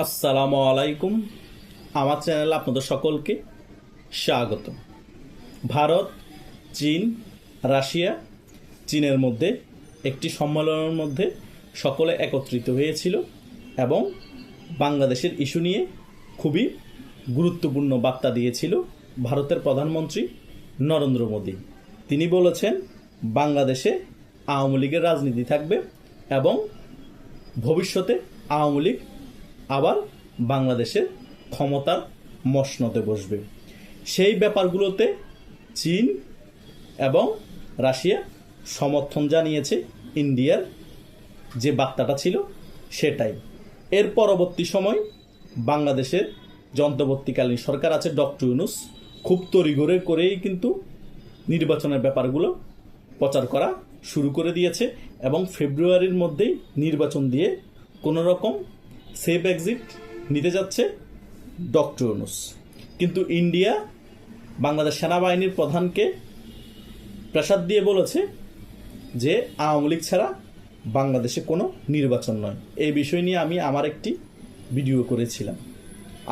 আসসালামু আলাইকুম। আমার চ্যানেলে আপনাদের সকলকে স্বাগত। ভারত, চীন, রাশিয়া, চীনের মধ্যে একটি সম্মেলনের মধ্যে সকলে একত্রিত হয়েছিল এবং বাংলাদেশের ইস্যু নিয়ে খুবই গুরুত্বপূর্ণ বার্তা দিয়েছিল ভারতের প্রধানমন্ত্রী নরেন্দ্র মোদী। তিনি বলেছেন, বাংলাদেশে আওয়ামী লীগের রাজনীতি থাকবে এবং ভবিষ্যতে আওয়ামী লীগ আবার বাংলাদেশের ক্ষমতার মসনদে বসবে। সেই ব্যাপারগুলোতে চীন এবং রাশিয়া সমর্থন জানিয়েছে ইন্ডিয়ার যে বার্তাটা ছিল সেটাই। এর পরবর্তী সময় বাংলাদেশের যন্ত্রবর্তীকালীন সরকার আছে ডক্টর ইউনুস। খুব তড়িঘড়ি করেই কিন্তু নির্বাচনের ব্যাপারগুলো প্রচার করা শুরু করে দিয়েছে এবং ফেব্রুয়ারির মধ্যেই নির্বাচন দিয়ে কোনো রকম সেফ এক্সিট নিতে যাচ্ছে ডক্টর ইউনুস কিন্তু ইন্ডিয়া বাংলাদেশ সেনাবাহিনীর প্রধানকে প্রেসার দিয়ে বলেছে যে আওয়ামী লীগ ছাড়া বাংলাদেশে কোনো নির্বাচন নয়। এই বিষয় নিয়ে আমি আমার একটি ভিডিও করেছিলাম।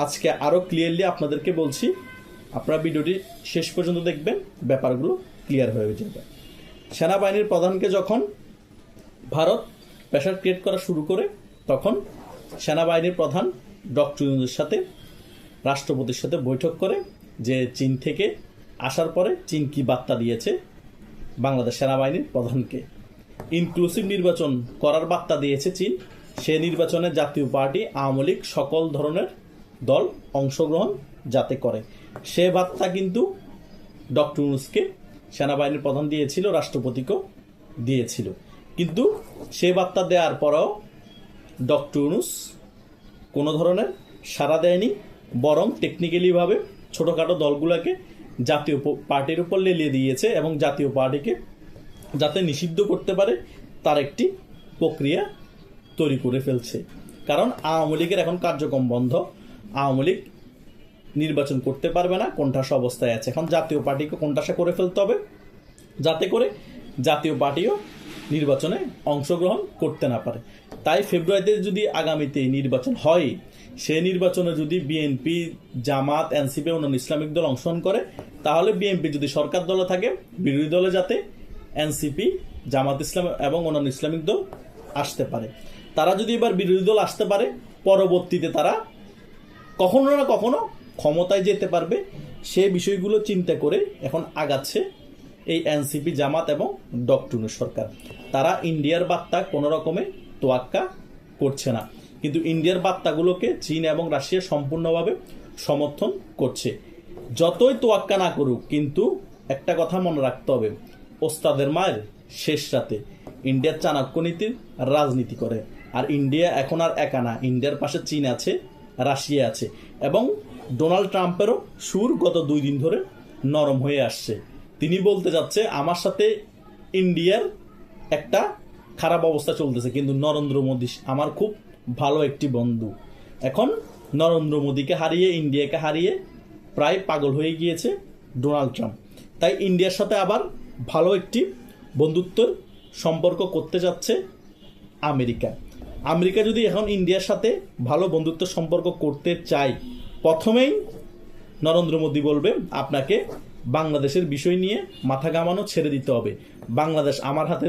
আজকে আরও ক্লিয়ারলি আপনাদেরকে বলছি, আপনারা ভিডিওটি শেষ পর্যন্ত দেখবেন, ব্যাপারগুলো ক্লিয়ার হয়ে যাবে। সেনাবাহিনীর প্রধানকে যখন ভারত প্রেশার ক্রিয়েট করা শুরু করে, তখন সেনাবাহিনীর প্রধান ডক্টর সাথে রাষ্ট্রপতির সাথে বৈঠক করে যে চীন থেকে আসার পরে চীন কি বার্তা দিয়েছে বাংলাদেশ সেনাবাহিনীর প্রধানকে। ইনক্লুসিভ নির্বাচন করার বার্তা দিয়েছে চীন। সে নির্বাচনে জাতীয় পার্টি, আওয়ামী লীগ সকল ধরনের দল অংশগ্রহণ যাতে করে। সে বার্তা কিন্তু ডক্টর ইউনুসকে সেনাবাহিনীর প্রধান দিয়েছিল, রাষ্ট্রপতিকেও দিয়েছিল। কিন্তু সে বার্তা দেওয়ার পরেও ডক্টর ইউনুস কোনো ধরনের সাড়া দেয়নি, বরং টেকনিক্যালিভাবে ছোটোখাটো দলগুলোকে জাতীয় পার্টির উপর লেলিয়ে দিয়েছে এবং জাতীয় পার্টিকে যাতে নিষিদ্ধ করতে পারে তার একটি প্রক্রিয়া তৈরি করে ফেলছে। কারণ আওয়ামী লীগের এখন কার্যক্রম বন্ধ, আওয়ামী লীগ নির্বাচন করতে পারবে না, কোণঠাস অবস্থায় আছে। এখন জাতীয় পার্টিকে কোণঠাসা করে ফেলতে হবে, যাতে করে জাতীয় পার্টিও নির্বাচনে অংশগ্রহণ করতে না পারে। তাই ফেব্রুয়ারিতে যদি আগামীতে নির্বাচন হয়, সে নির্বাচনে যদি বিএনপি জামাত এনসিপি অন্যান্য ইসলামিক দল অংশগ্রহণ করে, তাহলে বিএনপি যদি সরকার দলে থাকে, বিরোধী দলে যাতে এনসিপি জামাত ইসলাম এবং অন্যান্য ইসলামিক দল আসতে পারে। তারা যদি এবার বিরোধী দল আসতে পারে, পরবর্তীতে তারা কখনো না কখনো ক্ষমতায় যেতে পারবে। সে বিষয়গুলো চিন্তা করে এখন আগাচ্ছে এই এনসিপি জামাত এবং ডক্টর সরকার। তারা ইন্ডিয়ার বার্তা কোনো রকমে তোয়াক্কা করছে না। কিন্তু ইন্ডিয়ার বার্তাগুলোকে চীন এবং রাশিয়া সম্পূর্ণভাবে সমর্থন করছে। যতই তোয়াক্কা না করুক, কিন্তু একটা কথা মনে রাখতে হবে, ওস্তাদের মায়ের শেষ রাতে ইন্ডিয়ার চাণক্য নীতির রাজনীতি করে। আর ইন্ডিয়া এখন আর একা না, ইন্ডিয়ার পাশে চীন আছে, রাশিয়া আছে এবং ডোনাল্ড ট্রাম্পেরও সুর গত দুই দিন ধরে নরম হয়ে আসছে। তিনি বলতে যাচ্ছে, আমার সাথে ইন্ডিয়ার একটা খারাপ অবস্থা চলতেছে, কিন্তু নরেন্দ্র মোদী আমার খুব ভালো একটি বন্ধু। এখন নরেন্দ্র মোদীকে হারিয়ে, ইন্ডিয়াকে হারিয়ে প্রায় পাগল হয়ে গিয়েছে ডোনাল্ড ট্রাম্প। তাই ইন্ডিয়ার সাথে আবার ভালো একটি বন্ধুত্বর সম্পর্ক করতে যাচ্ছে আমেরিকা। আমেরিকা যদি এখন ইন্ডিয়ার সাথে ভালো বন্ধুত্ব সম্পর্ক করতে চায়, প্রথমেই নরেন্দ্র মোদী বলবে, আপনাকে বাংলাদেশের বিষয় নিয়ে মাথা ঘামানো ছেড়ে দিতে হবে। বাংলাদেশ আমার হাতে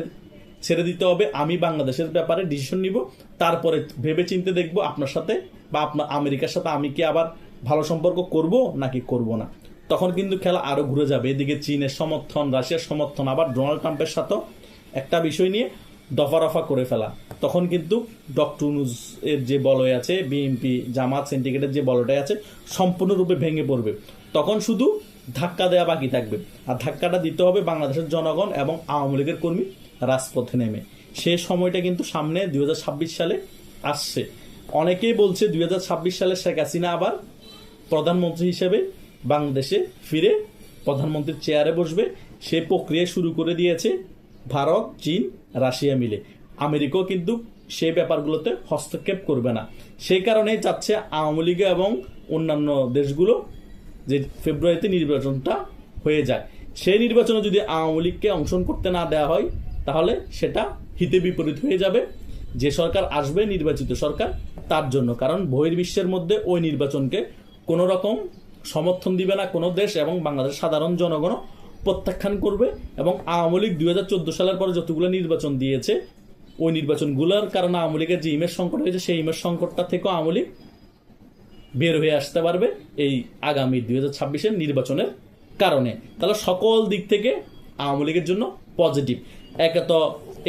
ছেড়ে দিতে হবে, আমি বাংলাদেশের ব্যাপারে ডিসিশন নিব, তারপরে ভেবে চিনতে দেখব আপনার সাথে বা আপনার আমেরিকার সাথে আমি কি আবার ভালো সম্পর্ক করব নাকি করব না। তখন কিন্তু খেলা আরও ঘুরে যাবে। এদিকে চীনের সমর্থন, রাশিয়ার সমর্থন, আবার ডোনাল্ড ট্রাম্পের সাথেও একটা বিষয় নিয়ে দফা রফা করে ফেলা। তখন কিন্তু ডক্টর ইউনূস এর যে বলয় আছে, বিএনপি, জামাত সিন্ডিকেটের যে বলটাই আছে, সম্পূর্ণরূপে ভেঙে পড়বে। তখন শুধু ধাক্কা দেওয়া বাকি থাকবে। আর ধাক্কাটা দিতে হবে বাংলাদেশের জনগণ এবং আওয়ামী লীগের কর্মী রাজপথে নেমে। সে সময়টা কিন্তু সামনে দুই হাজার ছাব্বিশ সালে আসছে। অনেকেই বলছে দুই হাজার ছাব্বিশ সালে শেখ হাসিনা আবার প্রধানমন্ত্রী হিসেবে বাংলাদেশে ফিরে প্রধানমন্ত্রীর চেয়ারে বসবে। সে প্রক্রিয়া শুরু করে দিয়েছে ভারত, চীন, রাশিয়া মিলে। আমেরিকাও কিন্তু সেই ব্যাপারগুলোতে হস্তক্ষেপ করবে না। সেই কারণেই চাচ্ছে আওয়ামী লীগ এবং অন্যান্য দেশগুলো যে ফেব্রুয়ারিতে নির্বাচনটা হয়ে যায়। সেই নির্বাচনে যদি আওয়ামী লীগকে অংশগ্রহণ করতে না দেওয়া হয় তাহলে সেটা হিতে বিপরীত হয়ে যাবে। যে সরকার আসবে, নির্বাচিত সরকার, তার জন্য। কারণ বহির্বিশ্বের মধ্যে ওই নির্বাচনকে কোনো রকম সমর্থন দিবে না কোনো দেশ এবং বাংলাদেশ সাধারণ জনগণ প্রত্যাখ্যান করবে এবং আওয়ামী লীগ দুই হাজার চোদ্দ সালের পরে যতগুলো নির্বাচন দিয়েছে, ওই নির্বাচনগুলোর কারণে আওয়ামী লীগের যে ইমেজ সংকট হয়েছে, সেই ইমেজ সংকটটা থেকেও আওয়ামী লীগ বের হয়ে আসতে পারবে এই আগামী দুই হাজার ছাব্বিশের নির্বাচনের কারণে। তাহলে সকল দিক থেকে আওয়ামী লীগের জন্য পজিটিভ। একে তো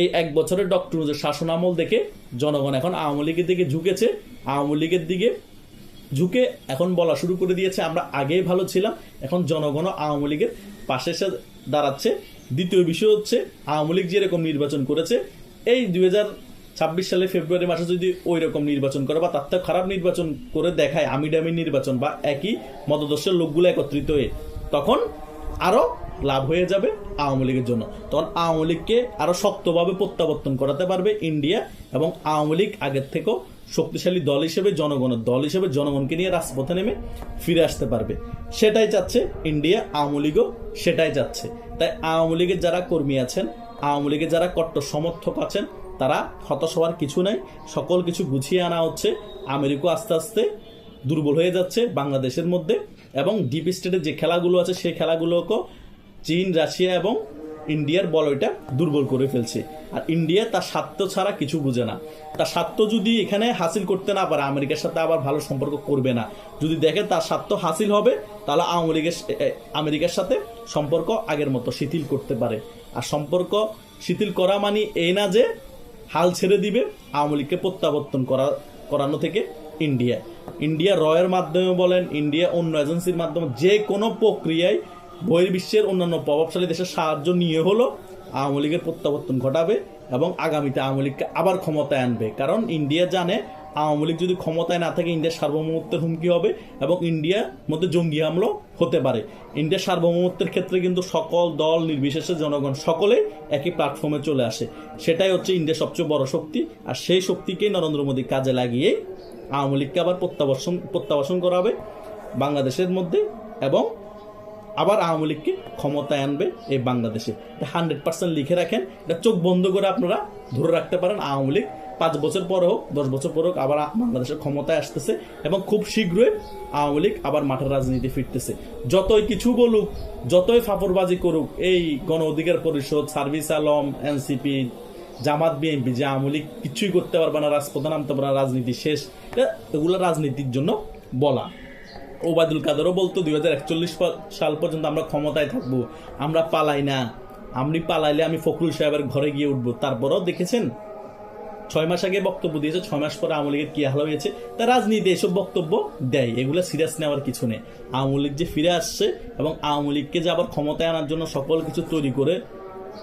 এই এক বছরের ডক্টর শাসন আমল দেখে জনগণ এখন আওয়ামী লীগের দিকে ঝুঁকেছে। আওয়ামী লীগের দিকে ঝুঁকে এখন বলা শুরু করে দিয়েছে, আমরা আগেই ভালো ছিলাম, এখন জনগণ আওয়ামী লীগের পাশে এসে দাঁড়াচ্ছে। দ্বিতীয় বিষয় হচ্ছে, আওয়ামী লীগ যেরকম নির্বাচন করেছে, এই দুই ছাব্বিশ সালে ফেব্রুয়ারি মাসে যদি ওই রকম নির্বাচন করে বা তার থেকে খারাপ নির্বাচন করে দেখায় আমি ডামি নির্বাচন বা একই মতদর্শের লোকগুলো একত্রিত হয়ে, তখন আরও লাভ হয়ে যাবে আওয়ামী লীগের জন্য। তখন আওয়ামী লীগকে আরও শক্তভাবে প্রত্যাবর্তন করাতে পারবে ইন্ডিয়া এবং আওয়ামী লীগ আগের থেকেও শক্তিশালী দল হিসেবে জনগণের দল হিসেবে জনগণকে নিয়ে রাজপথে নেমে ফিরে আসতে পারবে। সেটাই চাচ্ছে ইন্ডিয়া, আওয়ামী লীগও সেটাই চাচ্ছে। তাই আওয়ামী লীগের যারা কর্মী আছেন, আওয়ামী লীগের যারা কট্টর সমর্থক আছেন, তারা হতাশ হওয়ার কিছু নাই। সকল কিছু গুছিয়ে আনা হচ্ছে। আমেরিকা আস্তে আস্তে দুর্বল হয়ে যাচ্ছে বাংলাদেশের মধ্যে এবং ডিপ স্টেটের যে খেলাগুলো আছে সেই খেলাগুলোকেও চীন, রাশিয়া এবং ইন্ডিয়ার বলয়টা দুর্বল করে ফেলছে। আর ইন্ডিয়া তার স্বার্থ ছাড়া কিছু বুঝে না। তার স্বার্থ যদি এখানে হাসিল করতে না পারে, আমেরিকার সাথে আবার ভালো সম্পর্ক করবে না। যদি দেখে তার স্বার্থ হাসিল হবে, তাহলে আওয়ামী লীগের আমেরিকার সাথে সম্পর্ক আগের মতো শিথিল করতে পারে। আর সম্পর্ক শিথিল করা মানে এই না যে হাল ছেড়ে দিবে আওয়ামী লীগকে প্রত্যাবর্তন করা, করানো থেকে ইন্ডিয়া ইন্ডিয়া রয়ের মাধ্যমে বলেন, ইন্ডিয়া অন্য এজেন্সির মাধ্যমে যে কোনো প্রক্রিয়ায় বহির্বিশ্বের অন্যান্য প্রভাবশালী দেশের সাহায্য নিয়ে হলো আওয়ামী লীগের প্রত্যাবর্তন ঘটাবে এবং আগামীতে আওয়ামী লীগকে আবার ক্ষমতায় আনবে। কারণ ইন্ডিয়া জানে আওয়ামী লীগ যদি ক্ষমতায় না থাকে, ইন্ডিয়ার সার্বভৌমত্বের হুমকি হবে এবং ইন্ডিয়ার মধ্যে জঙ্গি হামলাও হতে পারে। ইন্ডিয়ার সার্বভৌমত্বের ক্ষেত্রে কিন্তু সকল দল, নির্বিশেষে জনগণ সকলে একই প্ল্যাটফর্মে চলে আসে। সেটাই হচ্ছে ইন্ডিয়ার সবচেয়ে বড় শক্তি। আর সেই শক্তিকেই নরেন্দ্র মোদী কাজে লাগিয়ে আওয়ামী লীগকে আবার প্রত্যাবর্ষণ প্রত্যাবাসন করাবে বাংলাদেশের মধ্যে এবং আবার আওয়ামী লীগকে ক্ষমতায় আনবে এই বাংলাদেশে। হান্ড্রেড পার্সেন্ট লিখে রাখেন। এটা চোখ বন্ধ করে আপনারা ধরে রাখতে পারেন আওয়ামী লীগ পাঁচ বছর পর হোক, দশ বছর পর হোক আবার বাংলাদেশের ক্ষমতায় আসতেছে এবং খুব শীঘ্রই আওয়ামী লীগ আবার মাঠের রাজনীতি ফিরতেছে। যতই কিছু বলুক, যতই ফাপড়বাজি করুক, এই গণ অধিকার পরিষদ, সার্ভিস আলম, এনসিপি, জামাত, বিএনপি, যে আওয়ামী লীগ কিছুই করতে পারবে না, রাজপথে নামতে পারবে না, রাজনীতি শেষ, এটা- এগুলো রাজনীতির জন্য বলা। ওবায়দুল কাদেরও বলতো, দুই হাজার একচল্লিশ সাল পর্যন্ত আমরা ক্ষমতায় থাকব, আমরা পালাই না। আপনি পালাইলে আমি ফখরুল সাহেবের ঘরে গিয়ে উঠবো। তারপরও দেখেছেন? ছয় মাস আগে বক্তব্য দিয়েছে, ছয় মাস পরে আওয়ামী লীগের কি হাল হয়েছে? তা রাজনীতি, এসব বক্তব্য দেয়, এগুলো সিরিয়াস নেওয়ার কিছু নেই। আওয়ামী লীগ যে ফিরে আসছে এবং আওয়ামী লীগকে যে আবার ক্ষমতায় আনার জন্য সকল কিছু তৈরি করে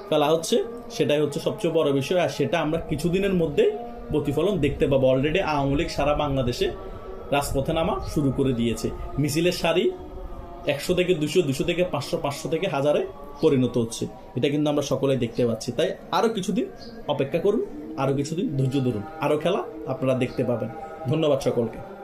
ফেলা হচ্ছে, সেটাই হচ্ছে সবচেয়ে বড় বিষয়। আর সেটা আমরা কিছুদিনের মধ্যে প্রতিফলন দেখতে পাবো। অলরেডি আওয়ামী লীগ সারা বাংলাদেশে রাজপথে নামা শুরু করে দিয়েছে। মিছিলের সারি একশো থেকে দুশো দুশো থেকে পাঁচশো পাঁচশো থেকে হাজারে পরিণত হচ্ছে। এটা কিন্তু আমরা সকলেই দেখতে পাচ্ছি। তাই আরও কিছুদিন অপেক্ষা করুন আরও কিছুদিন ধৈর্য ধরুন। আরও খেলা আপনারা দেখতে পাবেন। ধন্যবাদ সকলকে।